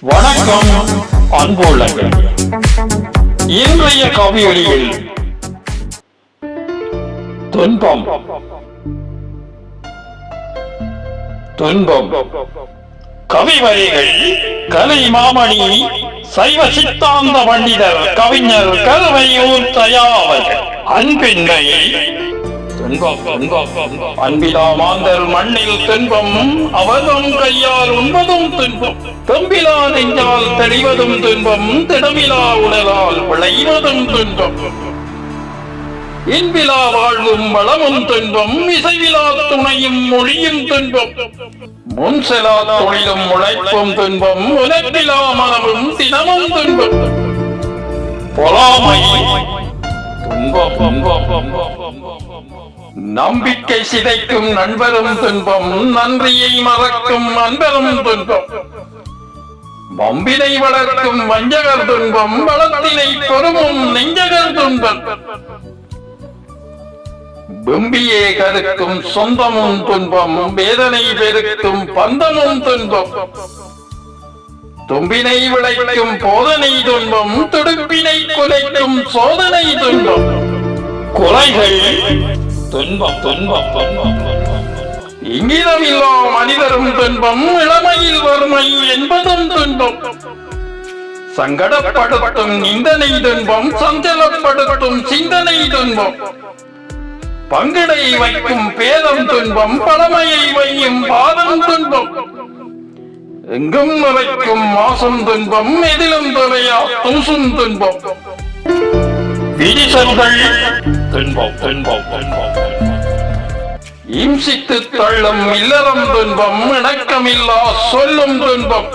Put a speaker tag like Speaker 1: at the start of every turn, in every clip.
Speaker 1: வணக்கம் அன்புள்ளங்கள் இன்றைய கவியொலியில் துன்பம். துன்பம். கவிவரிகள் கலை மாமணி சைவ சித்தாந்த பண்டிதர் கவிஞர் கருவையூர் தயாவர்கள் அன்பின்மை. துன்பம் அன்பிலா மாந்தர் மண்ணில் துன்பம் அவதும் கையால் உண்பதும் துன்பம். தம்பிலா நெஞ்சால் தெளிவதும் துன்பம் திடமிலா உடலால் விளைவதும் துன்பம். இன்பிலா வாழ்வும் வளமும் துன்பம் இசைவிலா துணையும் மொழியும் துன்பம். முன் செலா தொழிலும் உழைப்பும் துன்பம் உலகிலா மனமும் தினமும் துன்பம். பொறாமை நம்பிக்கை சிதைக்கும் நண்பரும் துன்பம் நன்றியை மறக்கும் அன்பரும் துன்பம். வம்பினை வளர்க்கும் வஞ்சகர் துன்பம் வளத்தினை பொறுமும் நெஞ்சகர் துன்பம் வெம்பியே கருக்கும் சொந்தமும் துன்பம் வேதனை பெருக்கும் பந்தமும் துன்பம் தும்பினை விளைக்கும் போதனை துன்பம் துடுப்பினை குலைக்கும் சோதனை துன்பம் குறைகள் துன்பம் துன்பம் துன்பம் இங்கிதமில்லா மனிதரும் துன்பம் இளமையில் வறுமை என்பதும் துன்பம். சங்கடப்படுத்தும் நிந்தனை துன்பம் சஞ்சலப்படுத்தும் சிந்தனை துன்பம். பங்கிடை வைக்கும் பேதம் துன்பம் பழமையை வையும் பாதம் துன்பம். எங்கும் நிறைக்கும் மாசம் துன்பம் எதிலும் துறையா தூசும் துன்பம். விரிசல்கள் துன்பம் துன்பம் துன்பம். இம்சித்து தள்ளும் இல்லறம் துன்பம் இணக்கமில்லா சொல்லும் துன்பம்.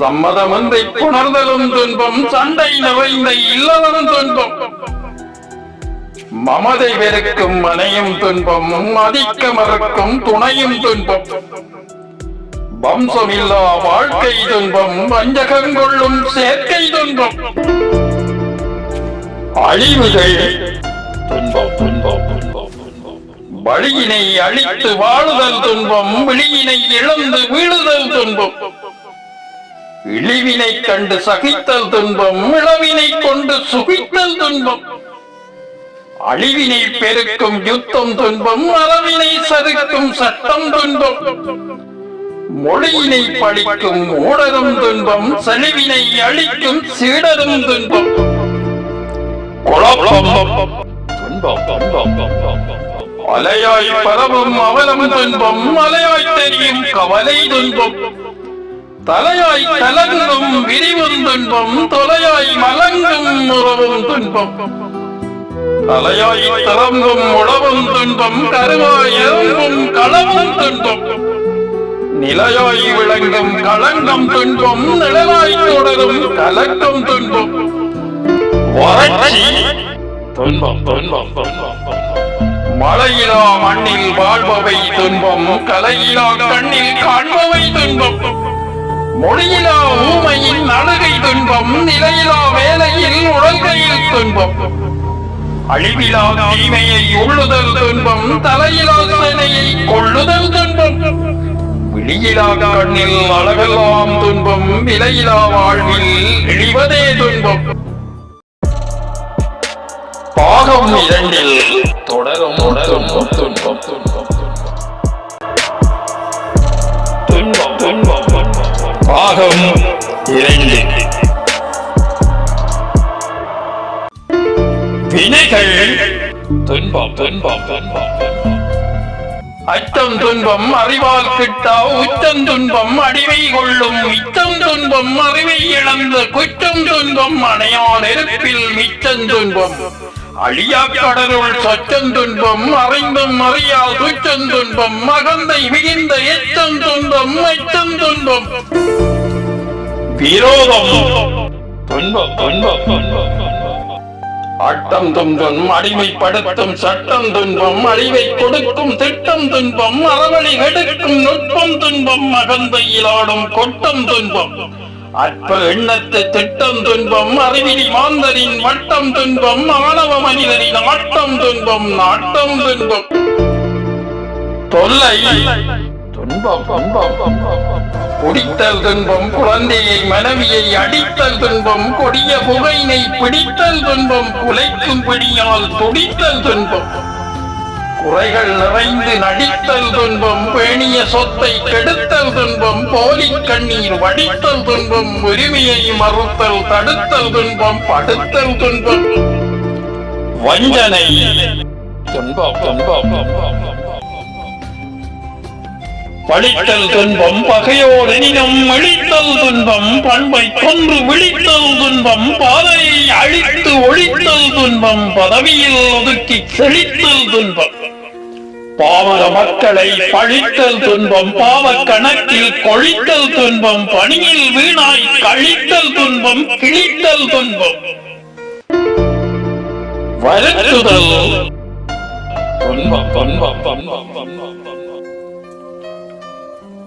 Speaker 1: சம்மதமின்றி புணர்தலும் துன்பம் சண்டை நிறைந்த இல்லறம் துன்பம். மமதை வெறுக்கும் மனையும் துன்பம் மதிக்க மறுக்கும் துணையும் துன்பம். வம்சமில்லா வாழ்க்கை துன்பம் வஞ்சகங்கொள்ளும் சேர்க்கை துன்பம். அழிவுகள் துன்பம் துன்பம் துன்பம். வழியினை அழித்து வாழுதல் துன்பம் விழியினை இழந்து வீழுதல் துன்பம். இழிவினை கண்டு சகித்தல் துன்பம் இளவினை கொண்டு சுகித்தல் துன்பம். அழிவினை பெருக்கும் யுத்தம் துன்பம் அளவினை சறுக்கும் சட்டம் துன்பம். மொழியினை பழிக்கும் ஊடகம் துன்பம் செழிவினை அழிக்கும் சீடரும் துன்பம். குழப்பம் துன்பம் துன்பம். அலையாய் பரவும் அவலம் துன்பம் மலையாய் தெரியும் கவலை துன்பம். தலையாய் கலங்கும் விரிவும் துன்பம் தொலையாய் மலங்கும் உறவும் துன்பம். தலையாய் தளங்கும் உழவும் துன்பம் கருவாய் எறும்பும் களவும் துன்பம். நிலையாய் விளங்கும் களங்கம் துன்பம் நிழலாய் தொடரும் கலக்கம் துன்பம். வறட்சி. துன்பம் துன்பம் துன்பம். மழையிலா மண்ணில் வாழ்பவை துன்பம் கலையிலா கண்ணில் காண்பவை துன்பம். மொழியிலா ஊமையின் அழுகை துன்பம் நிலையிலா வேலையில் உழங்கையில் துன்பம். அழிவிலா தீமையை உள்ளுதல் துன்பம் தலையிலா சேனையை கொள்ளுதல் துன்பம். விழியிலா கண்ணில் அழகெல்லாம் துன்பம் விலையிலா வாழ்வில் இழிவதே துன்பம். பாகம் இரண்டில் உலகம் உலகம் துன்பம் துன்பம் துன்பம் துன்பம். பாகம் இரண்டு. வினைகள் துன்பம் துன்பம் துன்பம். அச்சம் துன்பம் அறிவால் கிட்டா உச்சம் துன்பம் அடிவை கொள்ளும். மிச்சம் துன்பம் அறிவை இழந்த குற்றம் துன்பம் அணையான் நெருப்பில் மிச்சம் துன்பம். அழியா கடலுள் சொச்சம் துன்பம் அறிந்தும் அறியா துச்சம் துன்பம் மகந்தை மிகுந்த எச்சம் துன்பம் எச்சம் துன்பம். விரோதம். துன்பம் துன்பம் துன்பம். அட்டம் துன்பம் அடிமைப்படுத்தும் சட்டம் துன்பம் அழிவை கொடுக்கும் திட்டம் துன்பம் அறவழி எடுக்கும் நுட்பம் துன்பம் மகந்தையில் ஆடும் கொட்டம் துன்பம். அற்ப எண்ணத்து திட்டம் துன்பம் அறிவிலி மாந்தரின் வட்டம் துன்பம் மாணவ மனிதரின் ஆட்டம் துன்பம் நாட்டம் துன்பம். தொல்லை குடித்தல் துன்பம் குழந்தையை மனைவியை அடித்தல் துன்பம் கொடிய புகையினை பிடித்தல் துன்பம் குலைக்கும் பிடியால் துடித்தல் துன்பம். குறைகள் நிறைந்து நடித்தல் துன்பம் பேணிய சொத்தை கெடுத்தல் துன்பம் போலி கண்ணீர் வடித்தல் துன்பம் உரிமையை மறுத்தல் தடுத்தல் துன்பம் படுத்தல் துன்பம். வஞ்சனை. துன்பம். துன்பம் பழித்தல் துன்பம் பகையோர் பகையோடெனினும் இழித்தல் துன்பம் பண்பை கொன்று விழித்தல் துன்பம் பாதையை அழித்து ஒழித்தல் துன்பம் பதவியில் ஒதுக்கி செழித்தல் துன்பம். பாவர மக்களை பழித்தல் துன்பம் பாவ கணக்கில் கொழித்தல் துன்பம் பணியில் வீணாய் கழித்தல் துன்பம் கிழித்தல் துன்பம். வருத்துதல். துன்பம் துன்பம் துன்பம் துன்பம்.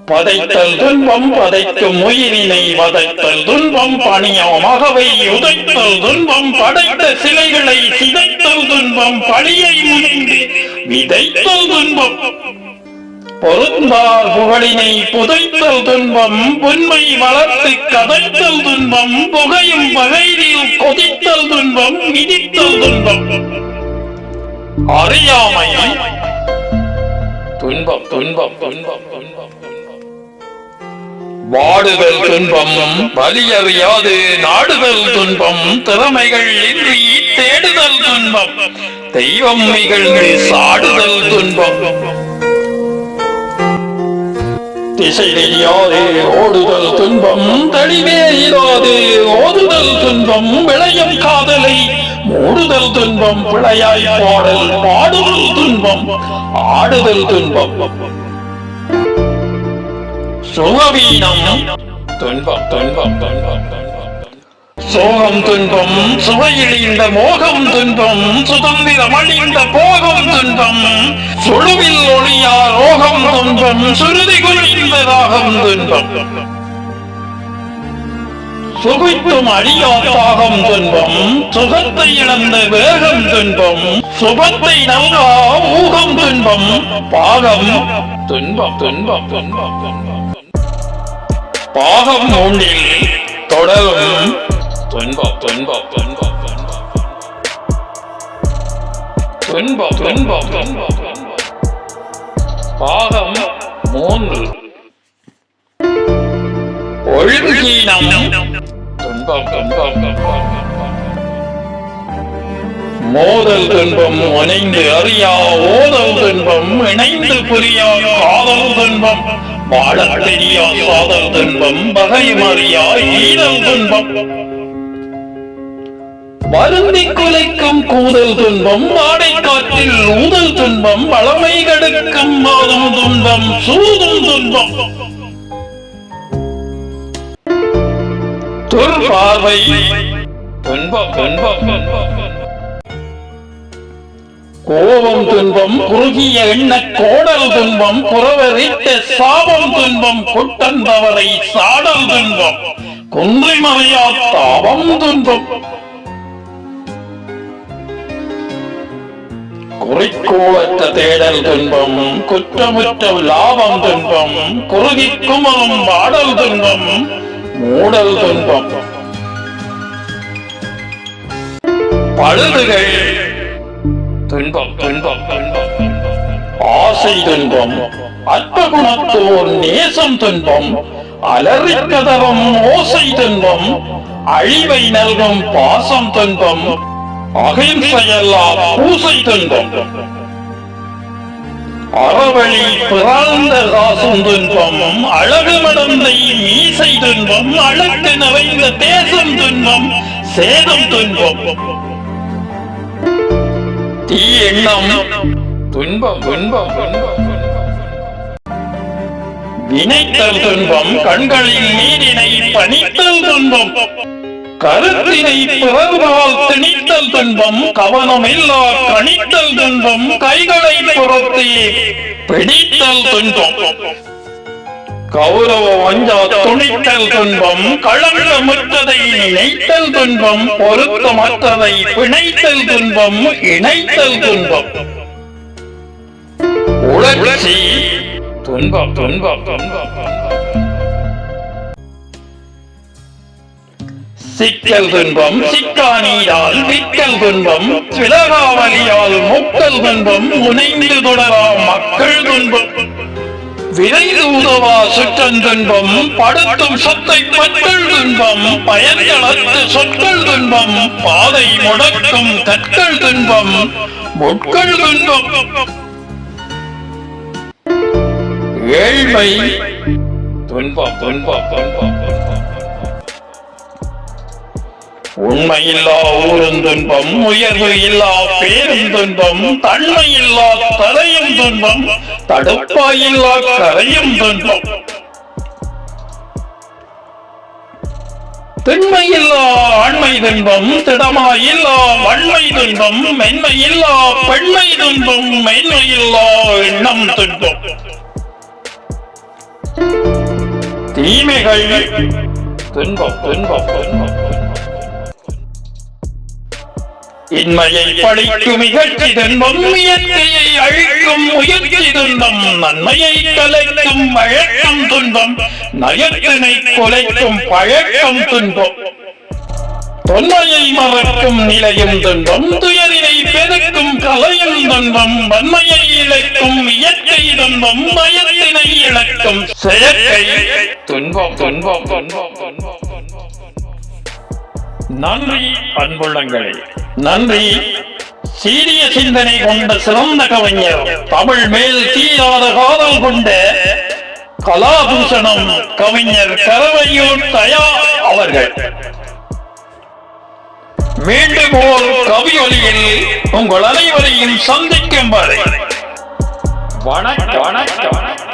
Speaker 1: பதைத்தல் துன்பம் பதைக்கும் உயிரினை வதைத்தல் துன்பம் பணியாமகவை உதைத்தல் துன்பம் படைத்த சிலைகளை சிதைத்தல் துன்பம் பழியை முனைந்து விதைத்தல் துன்பம். பொருந்தார் புகழினை புதைத்தல் துன்பம். உண்மை வளர்த்து கதைத்தல் துன்பம். புகையும் பகையில் கொதித்தல் துன்பம். மிதித்தல் துன்பம். அறியாமை. துன்பம் துன்பம் துன்பம் துன்பம். வாடுதல் துன்பம் வலியறியாது நாடுதல் துன்பம் திறமைகள் இன்றி தேடுதல் துன்பம் தெய்வம் நிகழ்ந்து சாடுதல் துன்பம். திசை தெரியாது ஓடுதல் துன்பம் தெளிவே இராது ஓடுதல் துன்பம் விளையும் காதலை மூடுதல் துன்பம் பிழையாய் பாடல் பாடுதல் துன்பம் ஆடுதல் துன்பம். சுகவீனம் துன்பம் துன்பம் துன்பம் துன்பம். சோகம் துன்பம் சுவையிழிந்த மோகம் துன்பம் சுதந்திரம் அழிந்த போகம் துன்பம். சுழுவில் ஒளியா ரோகம் துன்பம் சுருதி குளிர்ந்த ராகம் துன்பம். சுகித்தும் அழியா தாகம் துன்பம் சுகத்தை இழந்த வேகம் துன்பம். சுபத்தை நல்கா ஊகம் துன்பம். பாகம். துன்பம் துன்பம் துன்பம் துன்பம். பாகம் மூன்றில் தொடரும் துன்பம் துன்பம் துன்பம் துன்பம் துன்பம் துன்பம். துன்பம் பாகம் மூன்று. ஒழுங்கீனம் துன்பம் துன்பம் துன்பம். மோதல் துன்பம் இணைந்து அறியா ஓதல் துன்பம் இணைந்து புரியா காதல் துன்பம் வாழ தெரியா சாதல் துன்பம் பகையும் அறியா ஈதல் துன்பம் வருந்தி குலைக்கும் கூதல் துன்பம் வாடை காற்றில் ஊதல் துன்பம் வளமை கடுக்கும் மாதம் துன்பம் சூதும் துன்பம் துர்பார்வை துன்பம் துன்பம் கோபம் துன்பம் குறுகிய எண்ண கோடல் துன்பம் புறவரிட்ட சாபம் துன்பம் கொட்டந்தவரை சாடல் துன்பம் கொன்றை மறையா தாபம் துன்பம். குறிக்கோளற்ற தேடல் துன்பம் குற்றமுற்ற லாபம் துன்பம் குறுகி குமரும் பாடல் துன்பம் மூடல் துன்பம். பழுதுகள் துன்பம் துன்பம் துன்பம். ஆசை துன்பம் அற்பகுணத்தோர் நேசம் துன்பம் அலறி கதவம் ஓசை துன்பம் அழிவை நல்கும் பாசம் துன்பம் அகிம்சையல்லா பூசை துன்பம். அறவழி பிறந்த காசும் துன்பம் அழகு மடந்தை மீசை துன்பம் அழகு நிறைந்த தேசம் துன்பம் சேதம் துன்பம். தீ எண்ணம் துன்பம் துன்பம் துன்பம். வினைத்தல் துன்பம் கண்களில் நீரினை பணித்தல் துன்பம். கருத்தினை பிறர்வால் திணித்தல் துன்பம் கவனமில்லா கணித்தல் துன்பம் கைகளை புறத்தே பிடித்தல் துன்பம். கௌரவ வஞ்சா துணித்தல் துன்பம் களங்கமுற்றதை நினைத்தல் துன்பம் பொருத்தமற்றதை பிணைத்தல் துன்பம் இணைத்தல் துன்பம். உணர்ச்சி துன்பம் துன்பம். துன்பம் சிக்கல் துன்பம் சிக்கானீரால் விக்கல் துன்பம் சிலகாவலியால் முக்கல் துன்பம் முனைந்து தொடரா மக்கள் துன்பம். விளைதூதவா சுற்றன் துன்பம் படுத்தும் சொத்தை பற்கள் துன்பம் பயன்களத்து சொற்கள் துன்பம் பாதை முடக்கும் கற்கள் துன்பம் முட்கள் துன்பம். ஏழ்மை துன்பம் துன்பம் துன்பம். உண்மையில்லா ஊரும் துன்பம் உயர்வு இல்லா பேரும் துன்பம் தன்மை இல்லா துன்பம் தடுப்பாயில்லா கரையும் துன்பம் திண்மையில்லா ஆண்மை துன்பம் திடமாயில்லா வன்மை துன்பம் மென்மையில்லா பெண்மை துன்பம் மென்மையில்லா எண்ணம் துன்பம். தீமைகள் துன்பம் துன்பம் துன்பம். இன்மையை பழிக்கும் இகழ்ச்சி இயற்கையை அழிக்கும் முயற்சி துன்பம் நன்மையை கலைக்கும் வழக்கம் துன்பம் நயத்தினை குலைக்கும் பழக்கம் துன்பம். தொன்மையை மறக்கும் நிலையும் துன்பம் துயரினை பெருக்கும் கலையும் துன்பம் வன்மையை இழைக்கும் இயற்கை துன்பம் மயத்தினை இழக்கும் செயற்கை துன்பம் துன்பம் துன்பம் துன்பம். நன்றி அன்புள்ளங்களே. நன்றி. சீரிய சிந்தனை கொண்ட சிறந்த கவிஞர் தமிழ் மேல் தீராத காதல் கொண்ட கலாபூஷணம் கவிஞர் கரவையூர் தயா அவர்கள். மீண்டும் ஓர் கவியொலியில் உங்கள் அனைவரையும் சந்திக்கும் வரை வணக்கம் வணக்கம்.